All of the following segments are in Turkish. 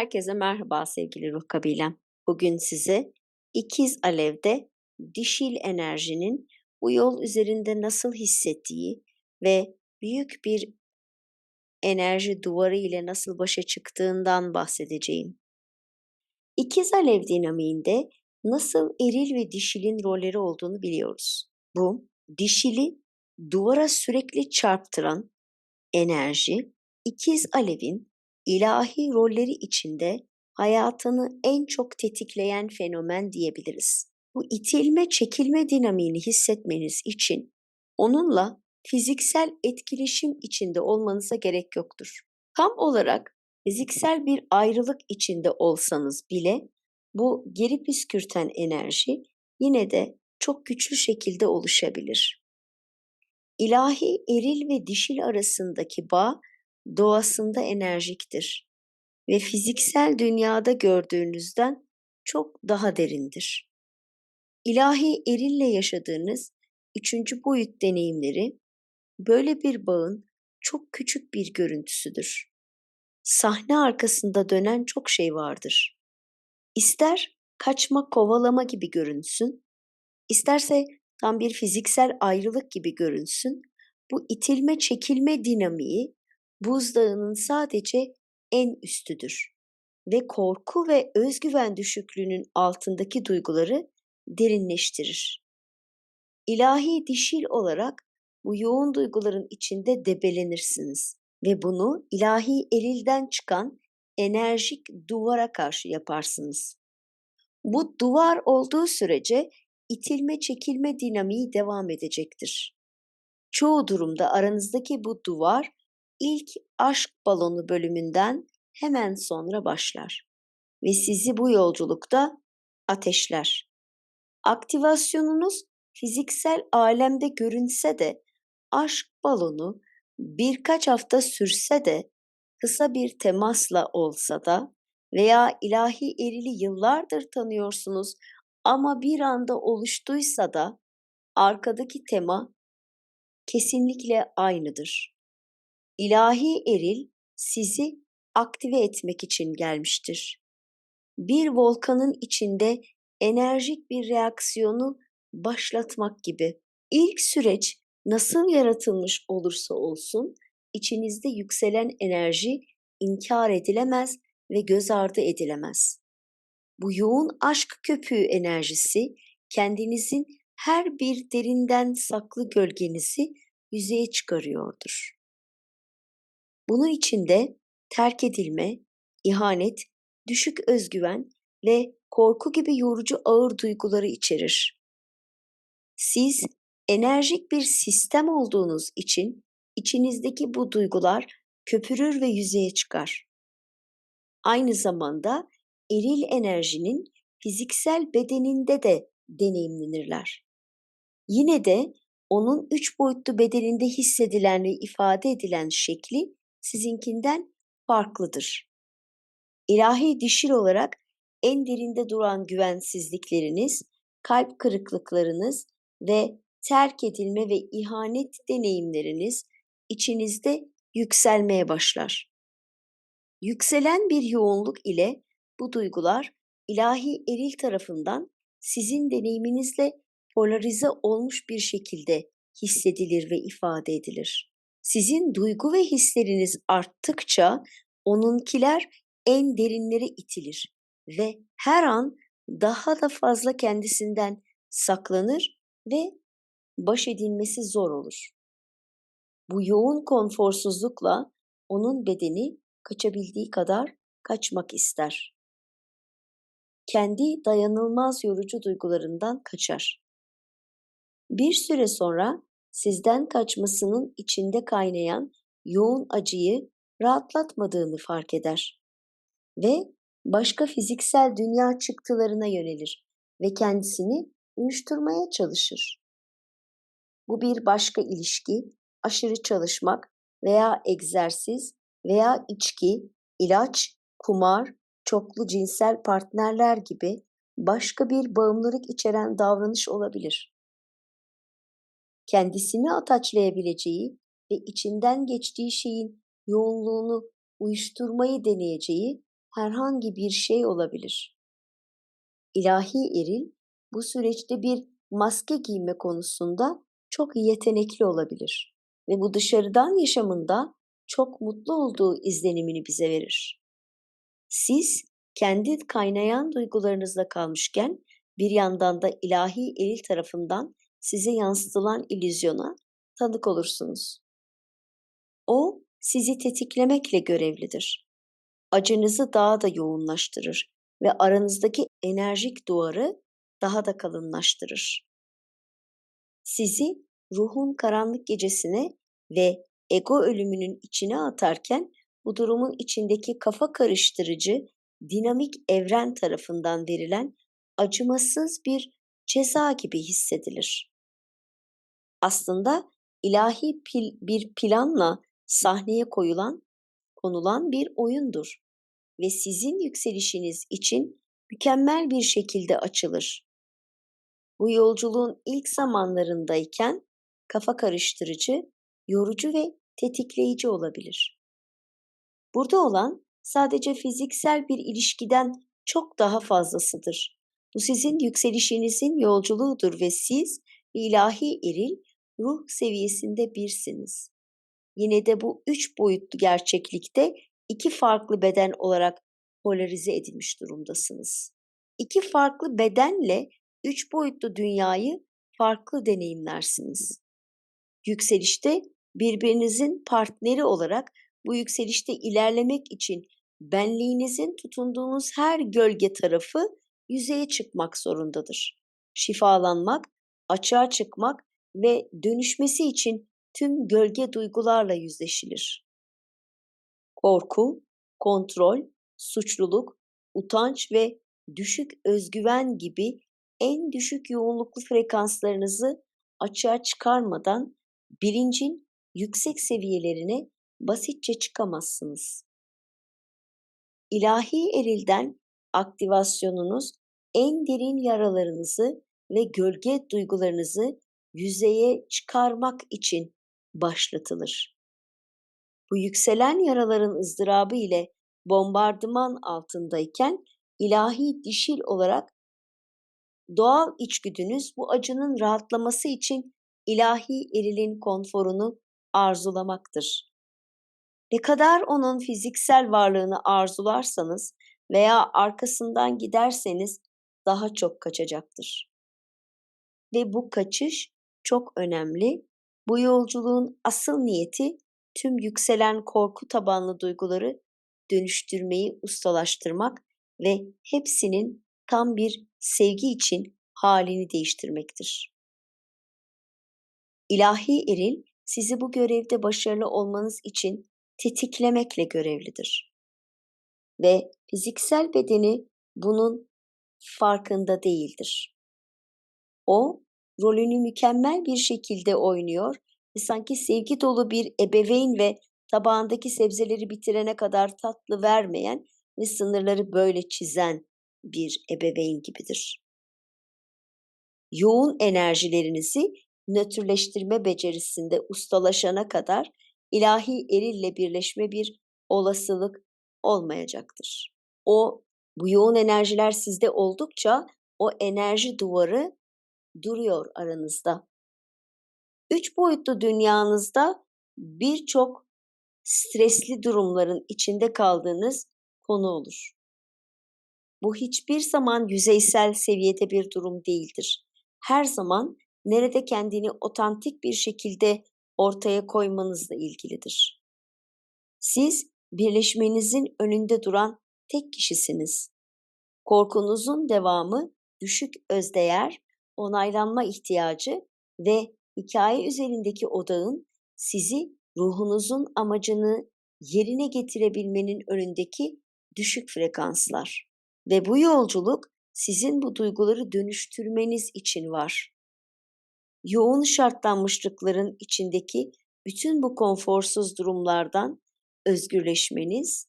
Herkese merhaba sevgili ruh kabilem. Bugün size ikiz alevde dişil enerjinin bu yol üzerinde nasıl hissettiği ve büyük bir enerji duvarı ile nasıl başa çıktığından bahsedeceğim. İkiz alev dinamiğinde nasıl eril ve dişilin rolleri olduğunu biliyoruz. Bu dişili duvara sürekli çarptıran enerji, ikiz alevin ilahi rolleri içinde hayatını en çok tetikleyen fenomen diyebiliriz. Bu itilme çekilme dinamiğini hissetmeniz için onunla fiziksel etkileşim içinde olmanıza gerek yoktur. Tam olarak fiziksel bir ayrılık içinde olsanız bile bu geri püskürten enerji yine de çok güçlü şekilde oluşabilir. İlahi eril ve dişil arasındaki bağ doğasında enerjiktir ve fiziksel dünyada gördüğünüzden çok daha derindir. İlahi erille yaşadığınız üçüncü boyut deneyimleri böyle bir bağın çok küçük bir görüntüsüdür. Sahne arkasında dönen çok şey vardır. İster kaçma kovalama gibi görünsün, isterse tam bir fiziksel ayrılık gibi görünsün, bu itilme çekilme dinamiği buzdağının sadece en üstüdür ve korku ve özgüven düşüklüğünün altındaki duyguları derinleştirir. İlahi dişil olarak bu yoğun duyguların içinde debelenirsiniz ve bunu ilahi erilden çıkan enerjik duvara karşı yaparsınız. Bu duvar olduğu sürece itilme çekilme dinamiği devam edecektir. Çoğu durumda aranızdaki bu duvar ilk aşk balonu bölümünden hemen sonra başlar ve sizi bu yolculukta ateşler. Aktivasyonunuz fiziksel alemde görünse de aşk balonu birkaç hafta sürse de kısa bir temasla olsa da veya ilahi erili yıllardır tanıyorsunuz ama bir anda oluştuysa da arkadaki tema kesinlikle aynıdır. İlahi eril sizi aktive etmek için gelmiştir. Bir volkanın içinde enerjik bir reaksiyonu başlatmak gibi. İlk süreç nasıl yaratılmış olursa olsun içinizde yükselen enerji inkar edilemez ve göz ardı edilemez. Bu yoğun aşk köpüğü enerjisi kendinizin her bir derinden saklı gölgenizi yüzeye çıkarıyordur. Bunun içinde terk edilme, ihanet, düşük özgüven ve korku gibi yorucu ağır duyguları içerir. Siz enerjik bir sistem olduğunuz için içinizdeki bu duygular köpürür ve yüzeye çıkar. Aynı zamanda eril enerjinin fiziksel bedeninde de deneyimlenirler. Yine de onun üç boyutlu bedeninde hissedilen ve ifade edilen şekli sizinkinden farklıdır. İlahi dişil olarak en derinde duran güvensizlikleriniz, kalp kırıklıklarınız ve terk edilme ve ihanet deneyimleriniz içinizde yükselmeye başlar. Yükselen bir yoğunluk ile bu duygular ilahi eril tarafından sizin deneyiminizle polarize olmuş bir şekilde hissedilir ve ifade edilir. Sizin duygu ve hisleriniz arttıkça onunkiler en derinlere itilir ve her an daha da fazla kendisinden saklanır ve baş edilmesi zor olur. Bu yoğun konforsuzlukla onun bedeni kaçabildiği kadar kaçmak ister. Kendi dayanılmaz yorucu duygularından kaçar. Bir süre sonra sizden kaçmasının içinde kaynayan yoğun acıyı rahatlatmadığını fark eder ve başka fiziksel dünya çıktılarına yönelir ve kendisini uyuşturmaya çalışır. Bu bir başka ilişki, aşırı çalışmak veya egzersiz veya içki, ilaç, kumar, çoklu cinsel partnerler gibi başka bir bağımlılık içeren davranış olabilir kendisini ataçlayabileceği ve içinden geçtiği şeyin yoğunluğunu uyuşturmayı deneyeceği herhangi bir şey olabilir. İlahi eril bu süreçte bir maske giyme konusunda çok yetenekli olabilir ve bu dışarıdan yaşamında çok mutlu olduğu izlenimini bize verir. Siz kendi kaynayan duygularınızla kalmışken bir yandan da ilahi eril tarafından size yansıtılan illüzyona tanık olursunuz. O sizi tetiklemekle görevlidir. Acınızı daha da yoğunlaştırır ve aranızdaki enerjik duvarı daha da kalınlaştırır. Sizi ruhun karanlık gecesine ve ego ölümünün içine atarken bu durumun içindeki kafa karıştırıcı, dinamik evren tarafından verilen acımasız bir ceza gibi hissedilir. Aslında ilahi pil, bir planla sahneye koyulan, konulan bir oyundur ve sizin yükselişiniz için mükemmel bir şekilde açılır. Bu yolculuğun ilk zamanlarındayken kafa karıştırıcı, yorucu ve tetikleyici olabilir. Burada olan sadece fiziksel bir ilişkiden çok daha fazlasıdır. Bu sizin yükselişinizin yolculuğudur ve siz ilahi eril ruh seviyesinde birsiniz. Yine de bu üç boyutlu gerçeklikte iki farklı beden olarak polarize edilmiş durumdasınız. İki farklı bedenle üç boyutlu dünyayı farklı deneyimlersiniz. Yükselişte birbirinizin partneri olarak bu yükselişte ilerlemek için benliğinizin tutunduğunuz her gölge tarafı yüzeye çıkmak zorundadır. Şifalanmak, açığa çıkmak ve dönüşmesi için tüm gölge duygularla yüzleşilir. Korku, kontrol, suçluluk, utanç ve düşük özgüven gibi en düşük yoğunluklu frekanslarınızı açığa çıkarmadan bilincin yüksek seviyelerine basitçe çıkamazsınız. İlahi erilden aktivasyonunuz en derin yaralarınızı ve gölge duygularınızı yüzeye çıkarmak için başlatılır. Bu yükselen yaraların ızdırabı ile bombardıman altındayken ilahi dişil olarak doğal içgüdünüz bu acının rahatlaması için ilahi erilin konforunu arzulamaktır. Ne kadar onun fiziksel varlığını arzularsanız veya arkasından giderseniz daha çok kaçacaktır. Ve bu kaçış çok önemli. Bu yolculuğun asıl niyeti tüm yükselen korku tabanlı duyguları dönüştürmeyi ustalaştırmak ve hepsinin tam bir sevgi için halini değiştirmektir. İlahi eril sizi bu görevde başarılı olmanız için tetiklemekle görevlidir. Ve fiziksel bedeni bunun farkında değildir. O rolünü mükemmel bir şekilde oynuyor ve sanki sevgi dolu bir ebeveyn ve tabağındaki sebzeleri bitirene kadar tatlı vermeyen ve sınırları böyle çizen bir ebeveyn gibidir. Yoğun enerjilerinizi nötrleştirme becerisinde ustalaşana kadar ilahi erille birleşme bir olasılık olmayacaktır. O bu yoğun enerjiler sizde oldukça o enerji duvarı duruyor aranızda. Üç boyutlu dünyanızda birçok stresli durumların içinde kaldığınız konu olur. Bu hiçbir zaman yüzeysel seviyede bir durum değildir. Her zaman nerede kendini otantik bir şekilde ortaya koymanızla ilgilidir. Siz birleşmenizin önünde duran tek kişisiniz. Korkunuzun devamı düşük özdeğer, onaylanma ihtiyacı ve hikaye üzerindeki odağın sizi ruhunuzun amacını yerine getirebilmenin önündeki düşük frekanslar. Ve bu yolculuk sizin bu duyguları dönüştürmeniz için var. Yoğun şartlanmışlıkların içindeki bütün bu konforsuz durumlardan özgürleşmeniz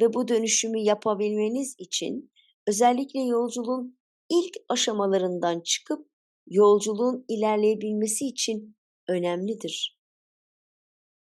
ve bu dönüşümü yapabilmeniz için özellikle yolculuğun ilk aşamalarından çıkıp yolculuğun ilerleyebilmesi için önemlidir.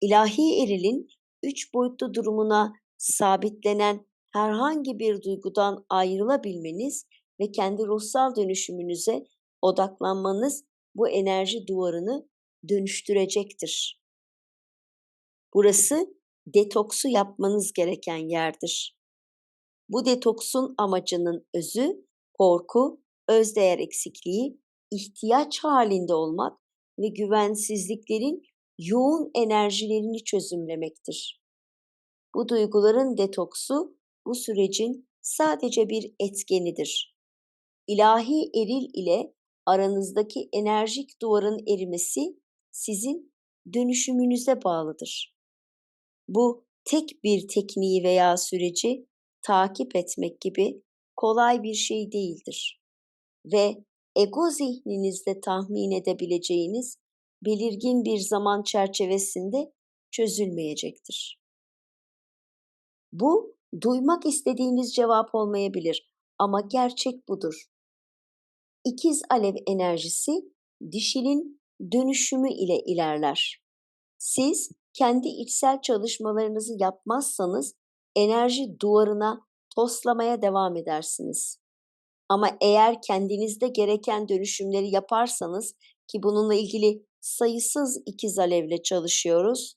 İlahi erilin üç boyutlu durumuna sabitlenen herhangi bir duygudan ayrılabilmeniz ve kendi ruhsal dönüşümünüze odaklanmanız bu enerji duvarını dönüştürecektir. Burası detoksu yapmanız gereken yerdir. Bu detoksun amacının özü korku, özdeğer eksikliği, ihtiyaç halinde olmak ve güvensizliklerin yoğun enerjilerini çözümlemektir. Bu duyguların detoksu bu sürecin sadece bir etkenidir. İlahi eril ile aranızdaki enerjik duvarın erimesi sizin dönüşümünüze bağlıdır. Bu tek bir tekniği veya süreci takip etmek gibi kolay bir şey değildir. Ve ego zihninizde tahmin edebileceğiniz belirgin bir zaman çerçevesinde çözülmeyecektir. Bu duymak istediğiniz cevap olmayabilir ama gerçek budur. İkiz alev enerjisi dişinin dönüşümü ile ilerler. Siz kendi içsel çalışmalarınızı yapmazsanız enerji duvarına toslamaya devam edersiniz. Ama eğer kendinizde gereken dönüşümleri yaparsanız ki bununla ilgili sayısız ikiz alevle çalışıyoruz.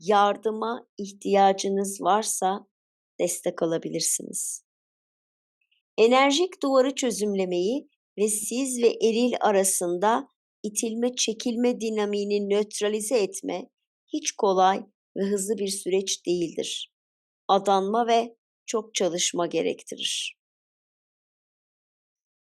Yardıma ihtiyacınız varsa destek alabilirsiniz. Enerjik duvarı çözümlemeyi ve siz ve eril arasında itilme çekilme dinamiğini nötralize etme hiç kolay ve hızlı bir süreç değildir. Adanma ve çok çalışma gerektirir.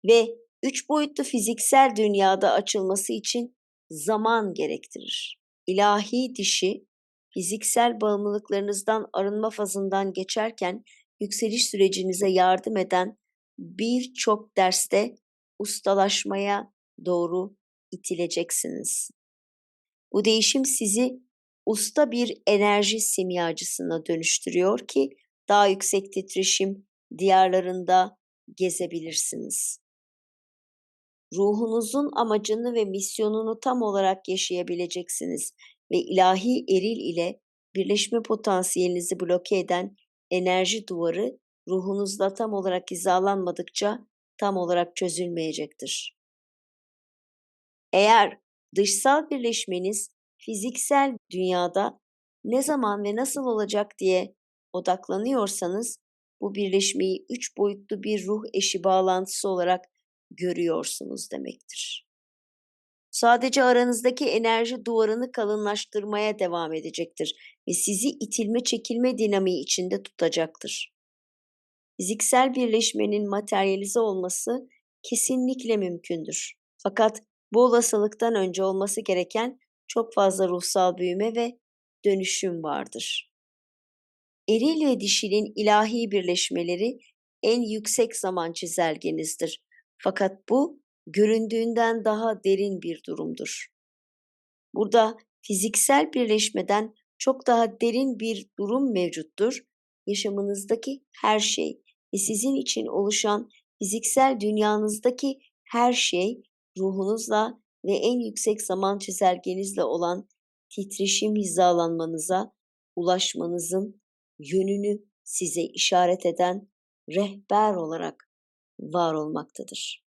Ve üç boyutlu fiziksel dünyada açılması için zaman gerektirir. İlahi dişi, fiziksel bağımlılıklarınızdan arınma fazından geçerken yükseliş sürecinize yardım eden birçok derste ustalaşmaya doğru itileceksiniz. Bu değişim sizi usta bir enerji simyacısına dönüştürüyor ki daha yüksek titreşim diyarlarında gezebilirsiniz. Ruhunuzun amacını ve misyonunu tam olarak yaşayabileceksiniz ve ilahi eril ile birleşme potansiyelinizi bloke eden enerji duvarı ruhunuzla tam olarak hizalanmadıkça tam olarak çözülmeyecektir. Eğer dışsal birleşmeniz fiziksel dünyada ne zaman ve nasıl olacak diye odaklanıyorsanız bu birleşmeyi üç boyutlu bir ruh eşi bağlantısı olarak görüyorsunuz demektir. Sadece aranızdaki enerji duvarını kalınlaştırmaya devam edecektir ve sizi itilme çekilme dinamiği içinde tutacaktır. Fiziksel birleşmenin materyalize olması kesinlikle mümkündür. Fakat bu olasılıktan önce olması gereken çok fazla ruhsal büyüme ve dönüşüm vardır. Eril ve dişilin ilahi birleşmeleri en yüksek zaman çizelgenizdir. Fakat bu göründüğünden daha derin bir durumdur. Burada fiziksel birleşmeden çok daha derin bir durum mevcuttur. Yaşamınızdaki her şey ve sizin için oluşan fiziksel dünyanızdaki her şey ruhunuzla ve en yüksek zaman çizelgenizle olan titreşim hizalanmanıza ulaşmanızın yönünü size işaret eden rehber olarak var olmaktadır.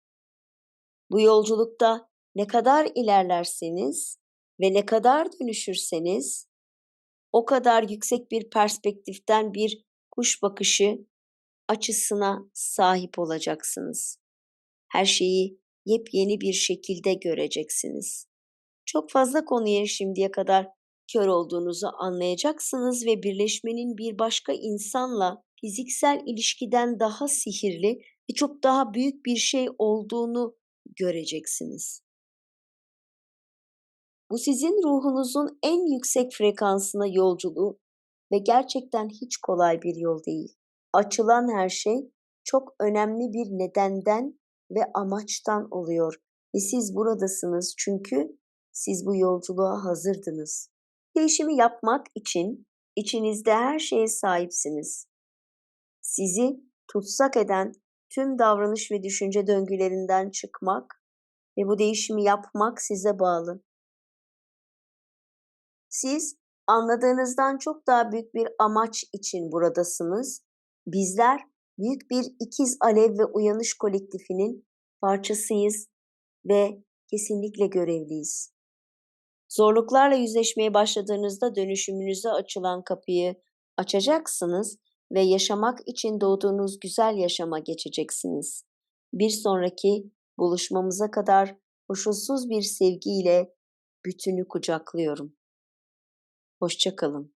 Bu yolculukta ne kadar ilerlerseniz ve ne kadar dönüşürseniz o kadar yüksek bir perspektiften bir kuş bakışı açısına sahip olacaksınız. Her şeyi yepyeni bir şekilde göreceksiniz. Çok fazla konuya şimdiye kadar kör olduğunuzu anlayacaksınız ve birleşmenin bir başka insanla fiziksel ilişkiden daha sihirli çok daha büyük bir şey olduğunu göreceksiniz. Bu sizin ruhunuzun en yüksek frekansına yolculuğu ve gerçekten hiç kolay bir yol değil. Açılan her şey çok önemli bir nedenden ve amaçtan oluyor ve siz buradasınız çünkü siz bu yolculuğa hazırdınız. Değişimi yapmak için içinizde her şeye sahipsiniz. Sizi tutsak eden tüm davranış ve düşünce döngülerinden çıkmak ve bu değişimi yapmak size bağlı. Siz anladığınızdan çok daha büyük bir amaç için buradasınız. Bizler büyük bir ikiz alev ve uyanış kolektifinin parçasıyız ve kesinlikle görevliyiz. Zorluklarla yüzleşmeye başladığınızda dönüşümünüze açılan kapıyı açacaksınız ve yaşamak için doğduğunuz güzel yaşama geçeceksiniz. Bir sonraki buluşmamıza kadar koşulsuz bir sevgiyle bütünü kucaklıyorum. Hoşçakalın.